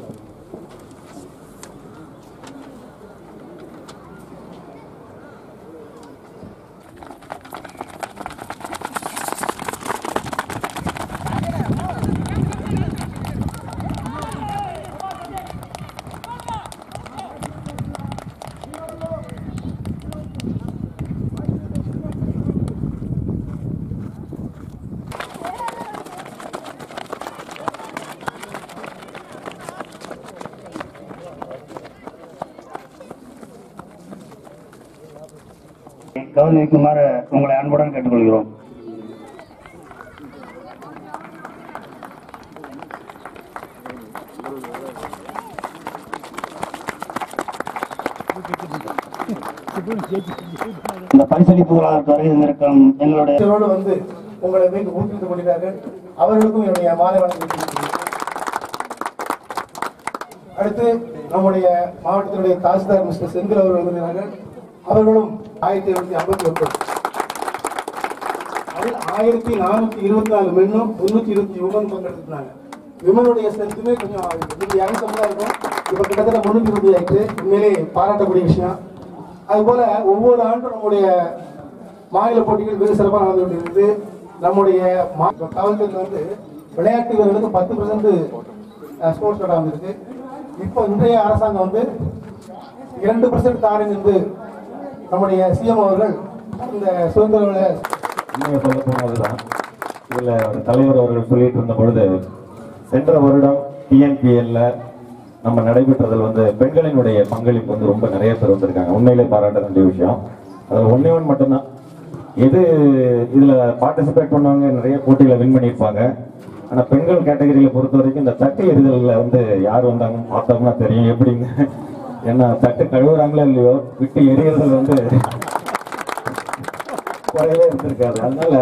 So கௌரவிக்குமாறு உங்களை அன்புடன் கேட்டுக்கொள்கிறோம். இந்த பரிசளிப்பு விழாவிற்கு வருகை எங்களுடைய வந்து உங்களை மீண்டும் ஊக்குவித்துக் கொள்கிறார்கள். அவர்களுக்கும் என்னுடைய மாலை வணக்கம் அடுத்து நம்முடைய மாவட்டத்தினுடைய தாசில்தார் மிஸ்டர் செந்தில் அவர்கள் வருகிறார்கள் அவர்களும் ஆயிரத்தி எழுநூத்தி ஐம்பத்தி ஒன்பது அதில் ஆயிரத்தி நானூத்தி இருபத்தி நாலு மென்னும் முன்னூத்தி இருபத்தி உமன் பங்கெடுத்துருந்தாங்க விமனுடைய ஸ்ட்ரென்த்துமே கொஞ்சம் இன்னைக்கு தான் இருக்கும் இப்போ கிட்டத்தட்ட முன்னூத்தி இருபத்தி ஆயிட்டு உண்மையிலே பாராட்டக்கூடிய விஷயம். அதுபோல ஒவ்வொரு ஆண்டும் நம்முடைய மாநில போட்டிகள் வெகு சிறப்பாக நடந்து கொண்டிருக்கிறது. நம்முடைய மா- வந்து விளையாட்டு வீரர்களுக்கு பத்து பர்சன்ட் ஸ்போர்ட்ஸ் கோட்டா வந்திருக்கு. இப்போ இன்றைய அரசாங்கம் வந்து இரண்டு பர்சன்ட் தாரன் என்று நம்முடைய சிஎம் அவர்கள் இந்த சுதந்திர விழா உண்மையை சொல்ல போனதுதான். இதுல ஒரு தலைவர் அவர்கள் சொல்லிட்டு இருந்த பொழுது சென்ற வருடம் டிஎன்பிஎல்ல நம்ம நடைபெற்றதில் வந்து பெண்களினுடைய பங்களிப்பு வந்து ரொம்ப நிறைய பேர் வந்திருக்காங்க. உண்மையிலே பாராட்ட வேண்டிய விஷயம். அதில் ஒன்னே ஒன்று மட்டும்தான். எது இதில் பார்ட்டிசிபேட் பண்ணவங்க நிறைய போட்டியில் வின் பண்ணியிருப்பாங்க. ஆனால் பெண்கள் கேட்டகரியில் பொறுத்த வரைக்கும் இந்த தட்டு எரிதலில் வந்து யார் வந்தாங்கன்னு பார்த்தோம்னா தெரியும். எப்படிங்க ஏன்னா தட்டு கழுவுறாங்களோ இல்லையோ விட்டு எரியறது வந்து குறையவே இருந்திருக்காது. அதனால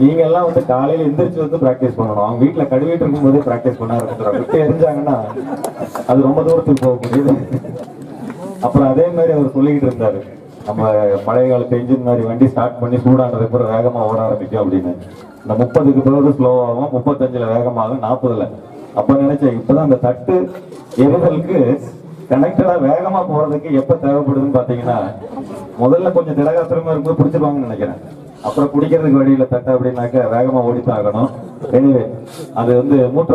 நீங்க எல்லாம் வந்து காலையில எந்திரிச்சு வந்து பிராக்டிஸ் பண்ணணும். அவங்க வீட்டுல கழுவிட்டு இருக்கும்போது பிராக்டிஸ் பண்ண ஆரம்பிச்சிடும் விட்டு எரிஞ்சாங்கன்னா அது ரொம்ப தூரத்துக்கு போகக்கூடியது அப்புறம் அதே மாதிரி அவர் சொல்லிக்கிட்டு இருந்தாரு. நம்ம பழைய காலத்து என்ஜின் மாதிரி வண்டி ஸ்டார்ட் பண்ணி சூடானதுக்கு அப்புறம் வேகமா ஓட ஆரம்பிக்கும் அப்படின்னு. இந்த முப்பதுக்கு பிறகு ஸ்லோவாகும் முப்பத்தஞ்சுல வேகமாகும். நாற்பதுல. அப்ப நினைச்சேன் இப்பதான் அந்த தட்டு எரிதலுக்கு கனெக்டடா வேகமா போறதுக்கு எப்ப தேவைப்படுதுன்னு பாத்தீங்கன்னா முதல்ல கொஞ்சம் திடகாத்திரமா இருக்கும்போது பிடிச்சிருவாங்கன்னு நினைக்கிறேன். அப்புறம் குடிக்கிறதுக்கு வழியில தட்ட அப்படின்னாக்க வேகமா ஓடித்தான் ஆகணும். அது வந்து மூற்ற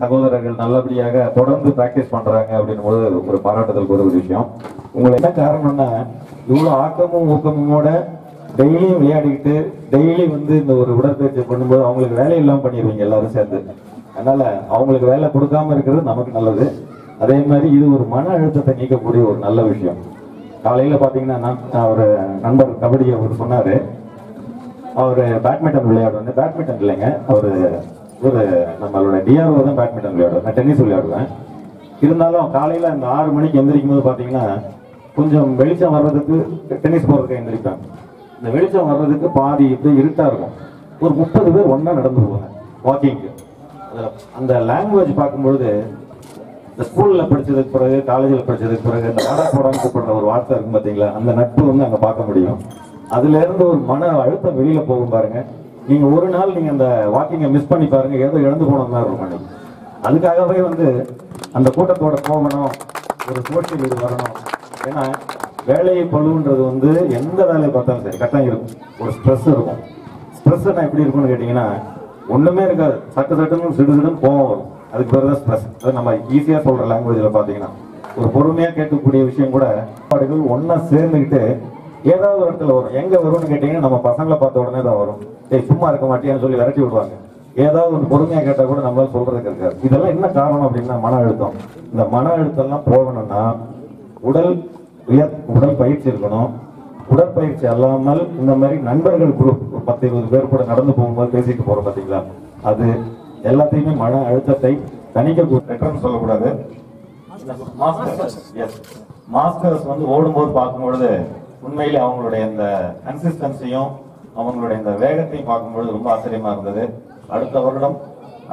சகோதரர்கள் நல்லபடியாக தொடர்ந்து பிராக்டிஸ் பண்றாங்க அப்படின்னும் போது ஒரு பாராட்டுதல் ஒரு விஷயம். உங்களுக்கு என்ன காரணம்னா இவ்வளவு ஆக்கமும் ஊக்கமுமோட டெய்லியும் விளையாடிக்கிட்டு டெய்லி வந்து இந்த ஒரு உடற்பயிற்சி பண்ணும்போது அவங்களுக்கு வேலை இல்லாமல் பண்ணிடுவீங்க எல்லாரும் சேர்ந்து. அதனால அவங்களுக்கு வேலை கொடுக்காம இருக்கிறது நமக்கு நல்லது. அதே மாதிரி இது ஒரு மன அழுத்தத்தை நீக்கக்கூடிய ஒரு நல்ல விஷயம். காலையில் பார்த்தீங்கன்னா நான் ஒரு நண்பர் கபடி அவர் சொன்னார். அவர் பேட்மிண்டன் விளையாடுவாங்க பேட்மிண்டன் இல்லைங்க. அவர் ஒரு நம்மளோட டிஆர்ஓ தான் பேட்மிண்டன் விளையாடுவேன் நான் டென்னிஸ் விளையாடுவேன். இருந்தாலும் காலையில் அந்த ஆறு மணிக்கு எந்திரிக்கும் போது பார்த்தீங்கன்னா கொஞ்சம் வெளிச்சம் வர்றதுக்கு டென்னிஸ் போறதுக்கு எந்திரிப்பேன். இந்த வெளிச்சம் வர்றதுக்கு பாதி இது இருட்டாக இருக்கும். ஒரு முப்பது பேர் ஒன்றா நடந்து போவாங்க வாக்கிங்க்கு அந்த லாங்குவேஜ் பார்க்கும்பொழுது இந்த ஸ்கூல்ல படிச்சதுக்கு பிறகு காலேஜில் படிச்சதுக்கு பிறகு இந்த வாடா போடான்னு கூப்பிடுற ஒரு வார்த்தை இருக்கும் பார்த்தீங்களா அந்த நட்பு வந்து அங்கே பார்க்க முடியும். அதுல இருந்து ஒரு மன அழுத்தம் வெளியில போகும் பாருங்க. நீங்க ஒரு நாள் நீங்க அந்த வாக்கிங்கை மிஸ் பண்ணி பாருங்க ஏதோ இழந்து போன மாதிரி இருக்கும் அன்னைக்கு. அதுக்காகவே வந்து அந்த கூட்டத்தோட போகணும் ஒரு சோசியல் இது வரணும். ஏன்னா வேலையை பழுவுன்றது வந்து எந்த வேலையை பார்த்தாலும் சரி கட்டாயம் இருக்கும். ஒரு ஸ்ட்ரெஸ் இருக்கும். ஸ்ட்ரெஸ் எப்படி இருக்கும்னு கேட்டிங்கன்னா ஒன்றுமே இருக்காது. சட்டு சட்டுன்னு சிடு சிடுன்னு கோவம் வரும். அதுக்கு பேர் தான் ஸ்ட்ரெஸ் அது நம்ம ஈஸியாக சொல்கிற லாங்குவேஜில் பார்த்தீங்கன்னா ஒரு பொறுமையாக கேட்கக்கூடிய விஷயம் கூட பாடுகள் ஒன்றா சேர்ந்துக்கிட்டு ஏதாவது ஒரு இடத்துல வரும். எங்கே வரும்னு கேட்டிங்கன்னா நம்ம பசங்களை பார்த்த உடனே தான் வரும். ஏய் சும்மா இருக்க மாட்டியான்னு சொல்லி விரட்டி விடுவாங்க. ஏதாவது ஒரு பொறுமையாக கேட்டால் கூட நம்மளால் சொல்கிறதுக்கு இருக்காது. இதெல்லாம் என்ன காரணம் அப்படின்னா மன அழுத்தம். இந்த மன அழுத்தம்லாம் போகணும்னா உடல் உயர் உடல் பயிற்சி இருக்கணும். உடற்பயிற்சி அல்லாமல் இந்த மாதிரி நண்பர்கள் குரூப் ஒரு பத்து இருபது பேர் கூட நடந்து போகும்போது பேசிட்டு போகிறோம் பார்த்தீங்களா அது எல்லாத்தையுமே மன அழுத்தத்தை தணிக்க பெட்டர்னு சொல்லக்கூடாது. மாஸ்டர்ஸ் எஸ் மாஸ்டர்ஸ் வந்து ஓடும்போது பார்க்கும்பொழுது உண்மையிலே அவங்களுடைய இந்த கன்சிஸ்டன்சியும் அவங்களுடைய இந்த வேகத்தையும் பார்க்கும்பொழுது ரொம்ப ஆச்சரியமா இருந்தது. அடுத்த வருடம்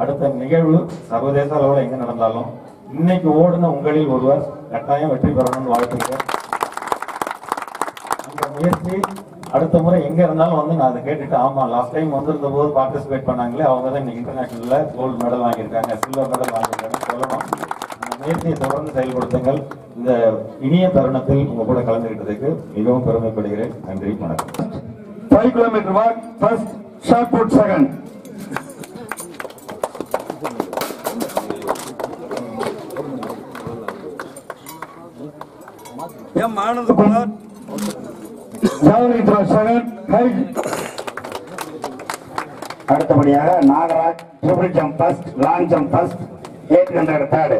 அடுத்த நிகழ்வு சர்வதேச அளவில் எங்க நடந்தாலும் இன்னைக்கு ஓடுன உங்களில் ஒருவர் கட்டாயம் வெற்றி பெறணும்னு வாழ்த்துக்கிறேன் அந்த முயற்சி அடுத்த முறை எங்க இருந்தாலும் வந்து நான் அதை கேட்டுட்டு ஆமா லாஸ்ட் டைம் வந்திருந்த போது பார்ட்டிசிபேட் பண்ணாங்களே அவங்க தான் இன்னைக்கு இன்டர்நேஷனல்ல கோல்டு மெடல் வாங்கியிருக்காங்க சில்வர் மெடல் வாங்கியிருக்காங்க சொல்லணும். அந்த முயற்சியை தொடர்ந்து செயல்படுத்துங்கள். இந்த இனிய தருணத்தில் உங்க கூட கலந்துகிட்டதுக்கு மிகவும் பெருமைப்படுகிறேன். நன்றி வணக்கம். Five kilometre walk first shot put second M Anandakumar javelin throw second high அடுத்தபடியாக Nagaraj triple jump first long jump first eight hundred third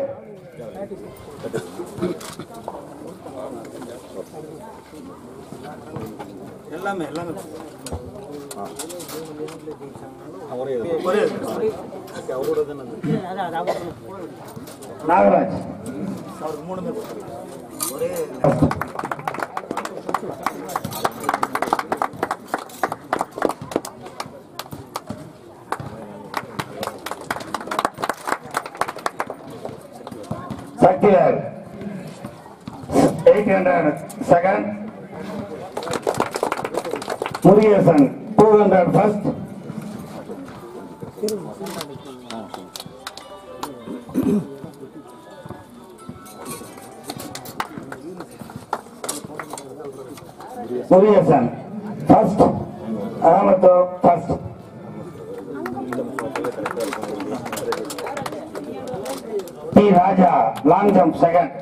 எல்லாமே எல்லாமே. ஒரே நாகராஜ். அவருக்கு மூணுமே Sakthivel eight hundred second Murugesan two hundred first Murugesan first Ahamed first T Raja long jump second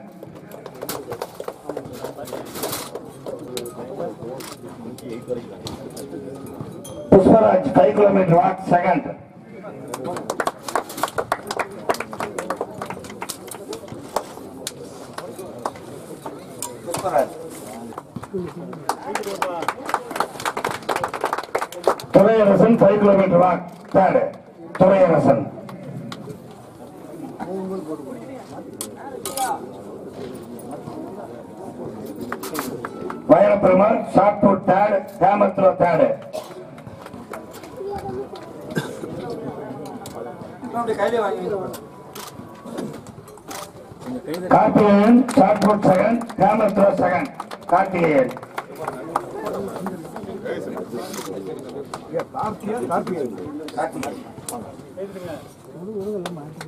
Pushparaj five kilometre walk second Pushparaj Duraiyarasan five kilometre walk third Duraiyarasan Vayalaperumal shot put third hammer throw third அப்படி கையிலே வாங்கி Karthikeyan shot put second hammer throw second Karthikeyan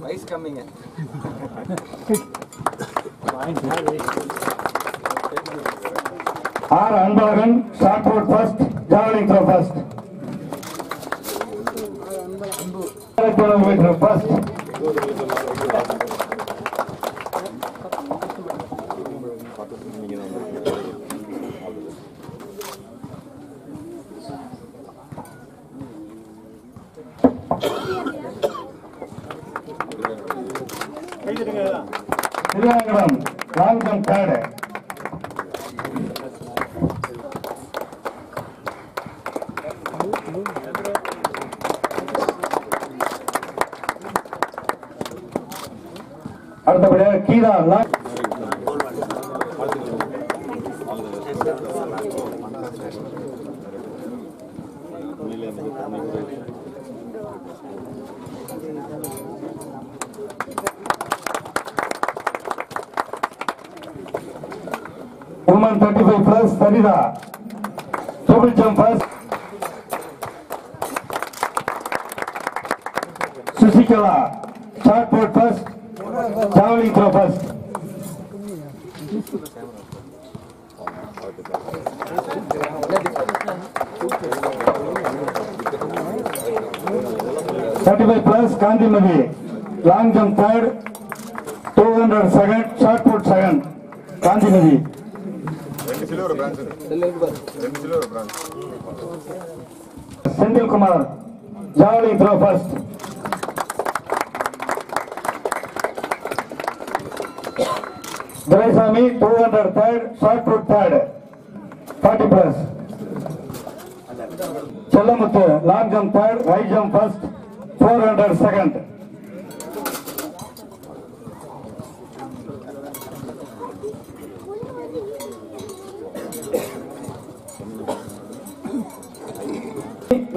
வயசு கம்மிங்க R Anbazhagan shot put first javelin throw first first Thiruvangadam long jump third அடுத்தபடியாக Geetha long Woman 35 plus Farida. Triple jump first. Susikala. Short put first. Javelin throw first. Thirty-five plus Kantimati. Long jump third. Two hundred second. Short put second. Kantimati. Senthil Kumar javelin throw first Duraisamy two hundred third shot put third forty plus Chellamuthu long jump third high jump first four hundred second.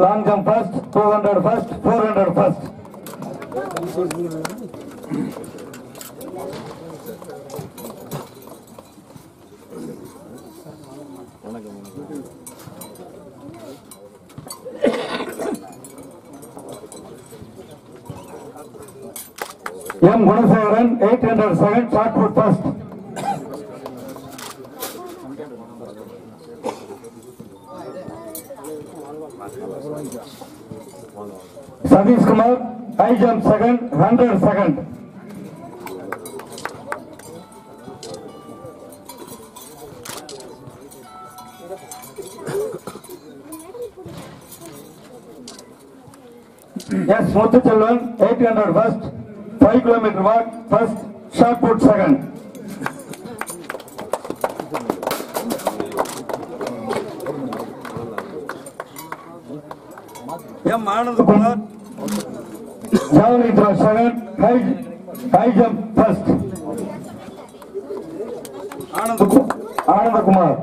Long jump first two hundred first four hundred first. M Gunasekaran eight hundred second shot put first Sathishkumar high jump second hundred second S Muthuselvan eight hundred first five kilometre walk first shot put second M Anandakumar javelin throw second high high jump first. Anand Anandakumar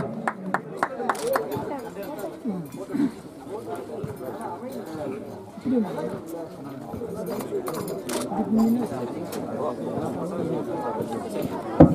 すいません。